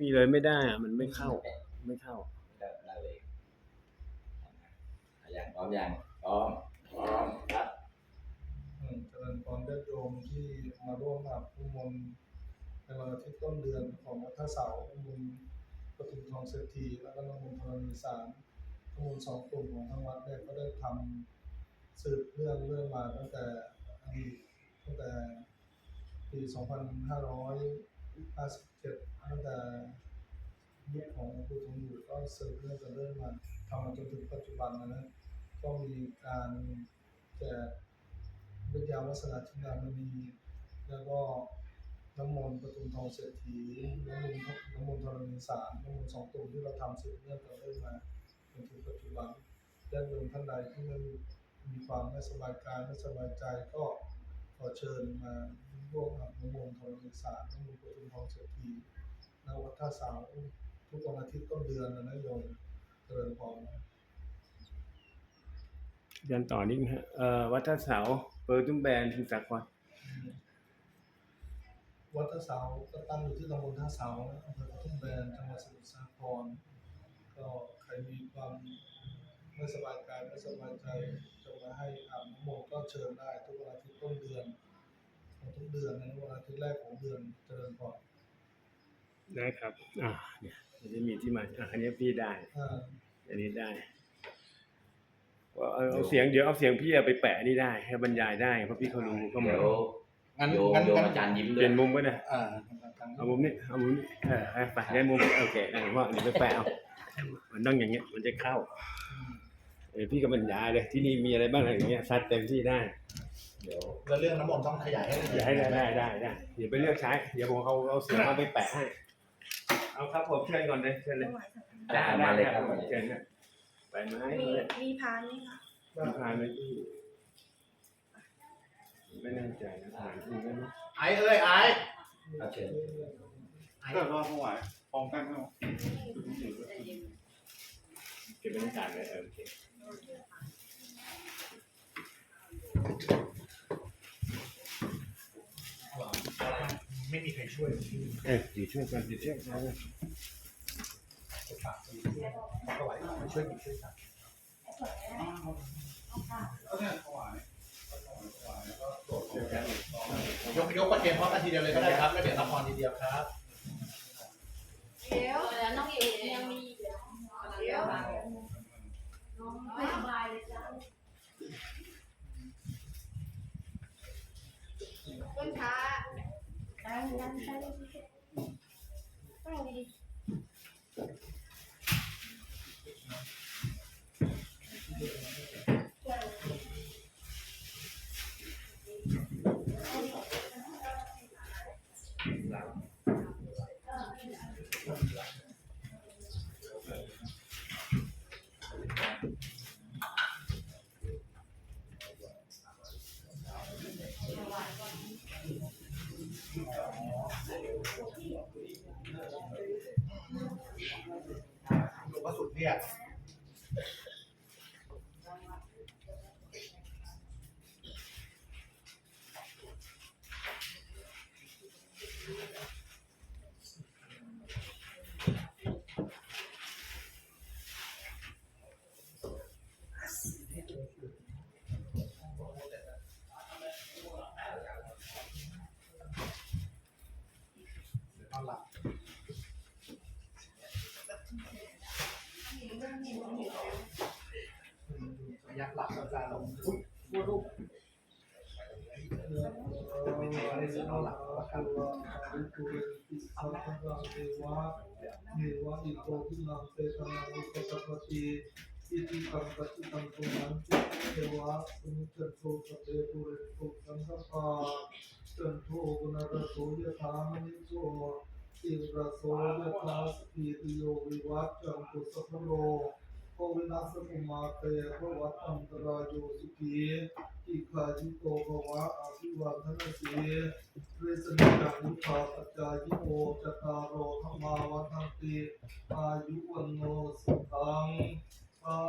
มีเลยไม่ได้อะมันไม่เข้า ไม่เข้า ได้ได้เลยอะอย่างพร้อมอย่างพร้อมพร้อมครับอืมเจริญพรญาติโยมที่มาร่วมอาบพุมนต์ในวันอาทิตย์ต้นเดือนของวัดท่าเสาพุมนต์ปทุมทองเศรษฐีแล้วก็น้ำมนต์ธรณีสารพุมนต์สองกลุ่มของทางวัดเนี่ยก็ได้ทำสืบเรื่องเรื่องมาตั้งแต่อดีตตั้งแต่ปี 2557 ตั้งแต่ยุคของหลวงปู่ทองอยู่ก็สืบเรื่องกันเรื่องมาทำมาจนถึงปัจจุบันนะนะก็มีการแจกวิทยาวัฒนาชินามณีแล้วก็น้ำมนต์ประทุมทองเศรษฐีน้ำมนต์น้ำมนต์ธรณีสารน้ำมนต์สองตัวที่เราทำสืบเนื่องต่อเนื่องมาจนถึงปัจจุบันญาติโยมท่านใดที่ไม่มีความไม่สบายกายไม่สบายใจก็ขอเชิญมาร่วมกับน้ำมนต์ธรณีสารน้ำมนต์ประทุมทองเศรษฐี ณวัดท่าเสาทุกวันอาทิตย์ต้นเดือนนะนะโยมเจริญพรยันต่อนิดนึงฮะเอ่อวัดท่าเสาเปิดตุ้มแบนทุกสากลวัดท่าเสาก็ตั้งอยู่ที่ตำบลท่าเสาอำเภอกระทุ่มแบนจังหวัดสมุทรสาครก็ใครมีความไม่สบายกายไม่สบายใจจะมาให้อาบน้ำมนต์ก็เชิญได้ ทุกวันอาทิตย์ต้นเดือนของทุกเดือนในวันอาทิตย์แรกของเดือนเจริญพร ได้ครับ อ่าเนี่ยมันจะมีที่มาอะอันนี้พี่ได้อ่าอันนี้ได้เอาเอาเอาเสียงเดี๋ยวเอาเสียงพี่เอาไปแปะนี่ได้ให้บรรยายได้เพราะพี่เขารู้ก็มาเดี๋ยวงั้นโยมงั้นโยมงั้นอาจารย์ยิ้มเปด้วลี่ยยนมุมก็ได้อ่าเอามุมนี้เอามุมนี้เออให้ไปได้มุมโอเคได้ว่าเดี๋ยวไปแปะเอามันต้องอย่างเงี้ยมันจะเข้าเออพี่ก็บรรยายเลยที่นี่มีอะไรบ้างอะไรอย่างเงี้ยซัดเต็มที่ได้เดี๋ยวแล้วเรื่องน้ำมนต์ต้องขยายให้ละเอีเดี๋ยยวดให้ได้ได้ได้ได้เดี๋ยวไปเลือกใช้เดี๋ยวผมเอาเอาเสียงมาไปแปะให้ เอาครับผมเชิญก่อนเลยเชิญเลยอาจารย์มาเลยครับเชิญนะไปไม้มีเลยมีพานไหมคะมีพานไหมพี่ไม่แน่ใจนะผ่านที่นั่นไหมไอ้เอ้ยไอ้เอาเชิญก็รอถวายพร้อมกันเนาะเก็บบรรยากาศเลยเออโอเค ไม่มีใครช่วยเออดีช่วยกันดีช่วยกันนะฝากถวายช่วยหยิบช่วยกันก็เนี่ยถวายถวายแล้วก็ตรวจช่วยกันยกยกประเคนพร้อมกันทีเดียวเลยก็ได้ครับแล้วเดี๋ยวรับพรทีเดียวครับเดี๋ยวแล้วน้องเอ๋ยังมีอีกเหรอเดี๋ยวน้องไม่สบายเลยจ้ะต้นขา ดัง ยักหลับกับการลงปุ๊บพูดลูกไม่ใช่ว่าได้เสือนอนหลับแล้วครับเ อาละครับเราเทวะเทวะอิโตทินังเตตนาอุปตปฏิอิติตังปฏิตังตุมันติเทวะสมุจจโตสเตปุเรโตสังฆปาจันโทปนรโสยถามณิโสอิระโสยะคาสปีติโยวิวัตจันตุสัพพโร โควินัสสุมาเตภวัตอันตรายโยสุขีอิขาจิโตภวะอาภิวัฒนสีเรสนิจังยุทธาปัจจายโอจตารโรธรรมาวัฒนติอายุวันโนสุขังพระ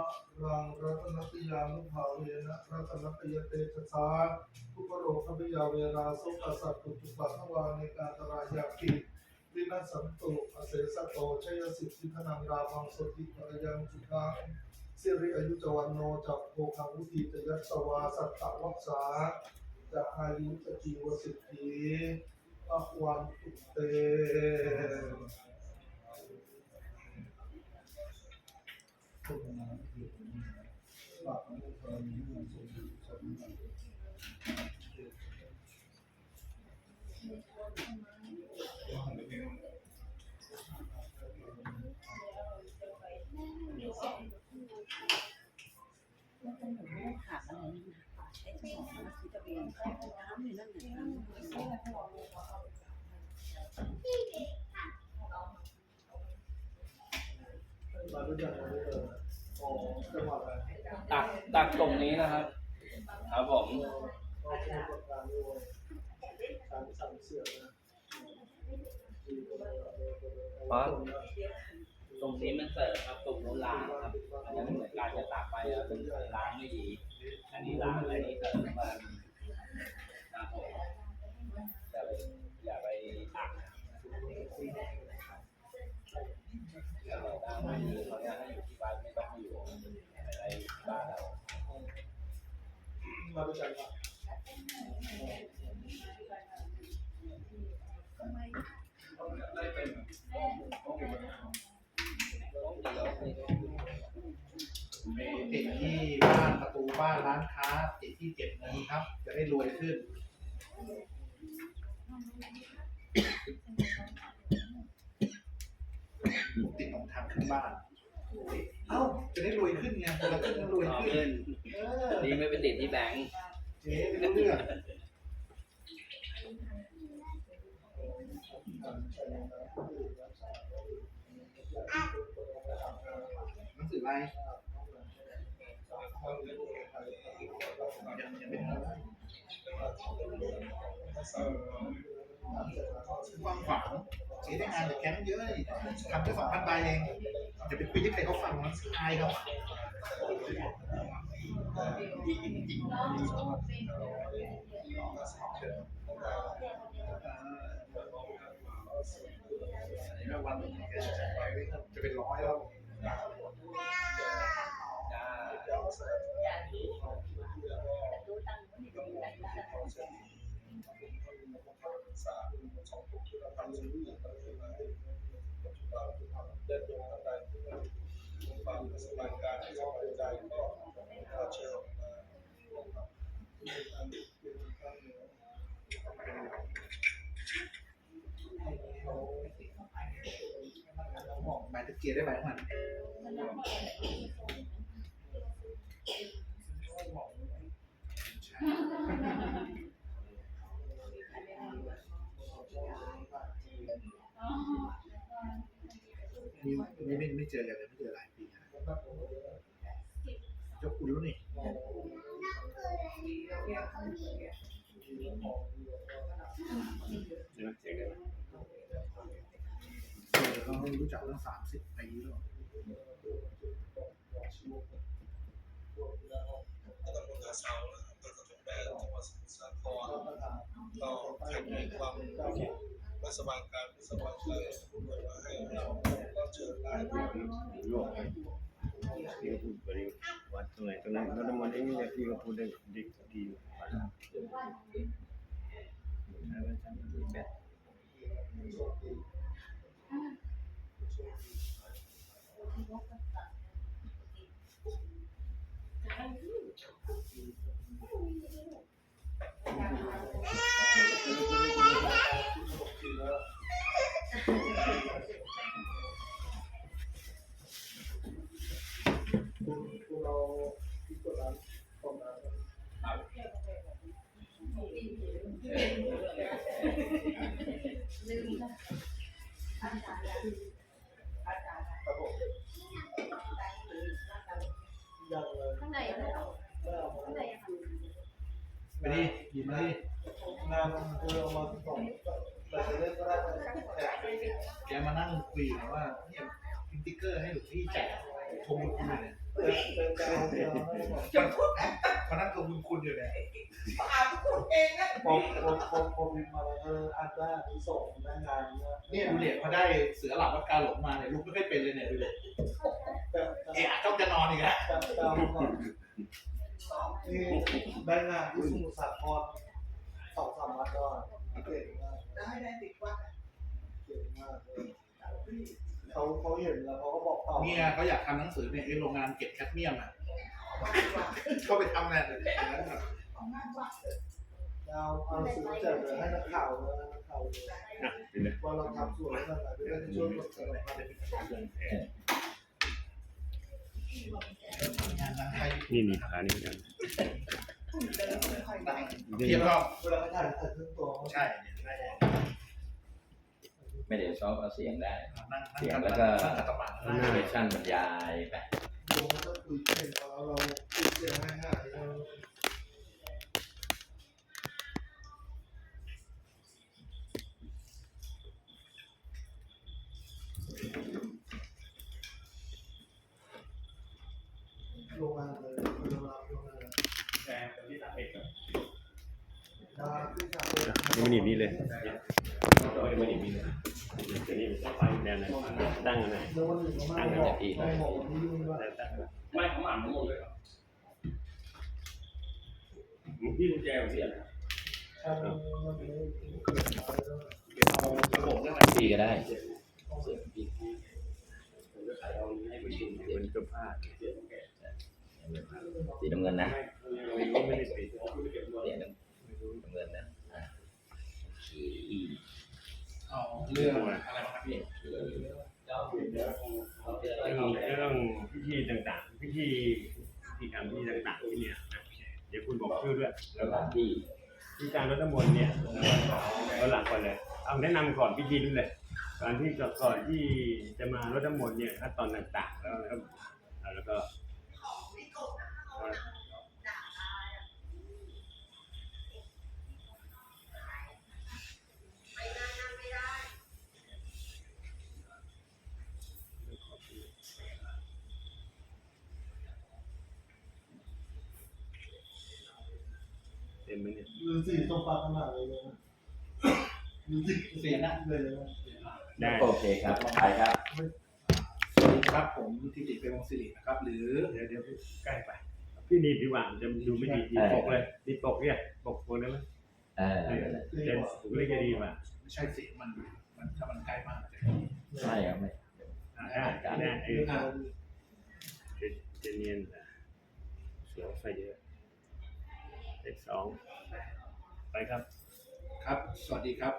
รังรัตนติยานุภาเวนะรัตนตยเตชะสาทุกโรคขบิยาเวราสุขสัตตุจุปัสสวาในการตรายาปิ วินาศสันตุอเสสโตชัยสิทธิพนังราพังสติปรยังจุกังสิริอายุจวันโนจักโภคังวุติจยัสวาสัตตวัคสาจะอายุจจีวสิทธิอวันตุเตแล้วก็หนูไม่ได้ถามอะไรนี่นะไอ้เจ้าของมันคือจะเป็นน้ำอยู่นั่นไหน มาด้วยกันมาด้วยกันอ๋อจังหวัดอะไร ตักตักตรงนี้นะครับ ครับผมเราเป็นประการด้วยการสั่งเสียนะเพราะตรงนี้มันเสิร์ฟครับตรงนู้นล้างครับอันนี้เหมือนการจะตักไปแล้วเป็นล้างไม่ดีอั นนี้ล้างอันนี้เสิร์ฟมานะผมอย่าไปอย่าไปตักอย่าไปตักไม่ดีเขาอยากให้อยู่ที่บ้านไม่ต้องอยู่อะไรบ้านเรามาด้วยกันครับไป ติดที่บ้านประตูบ้านร้านค้า ติดที่เจ็ดนี้ครับ จะได้รวยขึ้น ติดตรงทางขึ้นบ้าน เอ้า จะได้รวยขึ้นไงเราจะได้รวยต่อขึ้ขึ้นนเออนี่ไม่ไปติดที่แบงก์เจ๊ไม่รู้เรื่องหนังสืออะไร ยังยังไม่ทำฟังฝังเจ๊ได้งานจากแคมป์เยอะนี่ทำแค่สองพันใบเองจะไปคุยที่ใครเขาฟังมันอายเขาวันจะเป็นร้อยแล้ว หมายตะเกียร์ได้ไหมมันนี่นี่ไม่ไม่เจอกันเลยไม่เจอหลายปีนะยกคุณแล้วนี่ ใช่ไหมเสียงได้ไหม เจอเขารู้จักตั้งสามสิบปีแล้ว เรา ให้มีความรัสบายการสบายใจให้เราเราเจอได้รวบให้ที่เขาพูดไปวัดตรงไหนตรงนั้นแล้วน้ำมันเองนี่ยที่ก็พูดได้ดีดีแบ ข้างในอะข้างในอะค่ะไปดิหยิบมาดิงานคือเอามาสองแต่จะเล่นก็ได้แต่แกมานั่งคุยกันว่าเนี่ยติ๊กเกอร์ให้หลวงพี่แจกทวงบุญคุณเนี่ยเออเออจะเอาเดี๋ยว ให้บอกมานั่งทวงบุญคุณอยู่เนี่ยพอพอพอพอพิมพ์มาแล้วเอออาจจะมีส่งแรงงานเนี่ยเนี่ยดูเด็กพอได้เสือหลับวัดกาหลงมาเนี่ยลุกไม่ค่อยเป็นเลยเนี่ยดูเด็กแบบเอะจ้องจะนอนอีกแล้วแบบดาวก่อนนี่ได้งานที่สมุทรสาครสองสามวันก่อนเก่งมากได้ได้ติดวัดเก่งมากเลยเขาเขาเห็นแล้วเขาก็บอกต่อเมียเขาอยากทำหนังสือเนี่ยไอ้โรงงานเก็บแคดเมียมอะ เขาไปทำเนี่ยอย่างนั้นน่ะเอาเอาสื่อแจกเลยให้นักข่าวเลยนักข่าวเลยอะเดี๋ยวนะว่าเราทำส่วนนั้นอะไรได้ช่วยคนสนับสนุนงานหนังไทยนี่นี่ขานี่กันเทียบก็เวลาถ่ายถ่ายทั้งตัวเขาใช่เนี่ยได้ไม่ได้ซอฟเอาเสียงได้นั่งนั่งเสียงกันแล้วก็นั่งกันตมาแอนิเมชั่นบรรยายไปลงมา ก็คุยเก่งเราเราคุยเสียงให้หายเราโรงงานเลยโรงงานโรงงานแต่ที่สามเอ็ดครับมาที่ทำยังไม่หนีบนี่เลยไม่หนีบนี่เลย เดี๋ยวนี้ต้องไปแนวไหนตั้งอันไหนแล้ววันหนึ่งเขามาบอกมาบอกวันนี้ว่าตั้งไม่เขาอ่านทั้งหมดเลยพี่กุญแจเสียนะเอะไรแล้วเอาระบบเรื่องพี่ก็ได้เอาให้ผู้ชิมเป็นเสื้อผ้าสีน้ำเงินนะไม่ได้ปิดสีน้ำเงินนะอะขีอี เอาเรื่องอะไรมาครับพี่เรื่องเรื่องพิธีต่างๆ พิธีพิธีกรรมพิธีต่างๆที่เนี่ยนะเดี๋ยวคุณบอกชื่อด้วยแล้วก็ที่พิธีการรดน้ำมนต์เนี่ยเอาหลังก่อนเลยเอาแนะนำก่อนพิธีนู่นเลยก่อนที่ก่อนที่จะมารดน้ำมนต์เนี่ยขั้นตอนต่างๆ แล้วแล้วแล้วก็ ไหมเนี่ยหรือสี่ต้องปัดขนาดเลยนะหรือสี่เสียงนะเลยนะได้โอเคครับไปครับสวัสดีครับผมทิติเป็นวงศิรินะครับ หรือเดี๋ยวเดี๋ยวใกล้ไปพี่นีบดีกว่ามันจะดูไม่ดีดีปกเลยดีปกเนี่ยปกโคนได้ไหมเออเออเจะผมเรียกจะดีกว่าไม่ใช่เสียงมันมันถ้ามันใกล้มากจะไม่ครับไม่อ่าได้ได้เอออ่าจะจะเนียนอะเสียวไฟเยอะเลขสอง ไปครับ ครับ สวัสดีครับ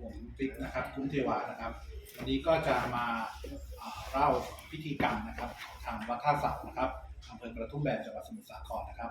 ผมปิ๊กนะครับ คุ้มเทวานะครับ วันนี้ก็จะมาอ่าเล่าพิธีกรรมนะครับ ทางวัดท่าเสานะครับอำเภอกระทุ่มแบนจังหวัดสมุทรสาครนะครับ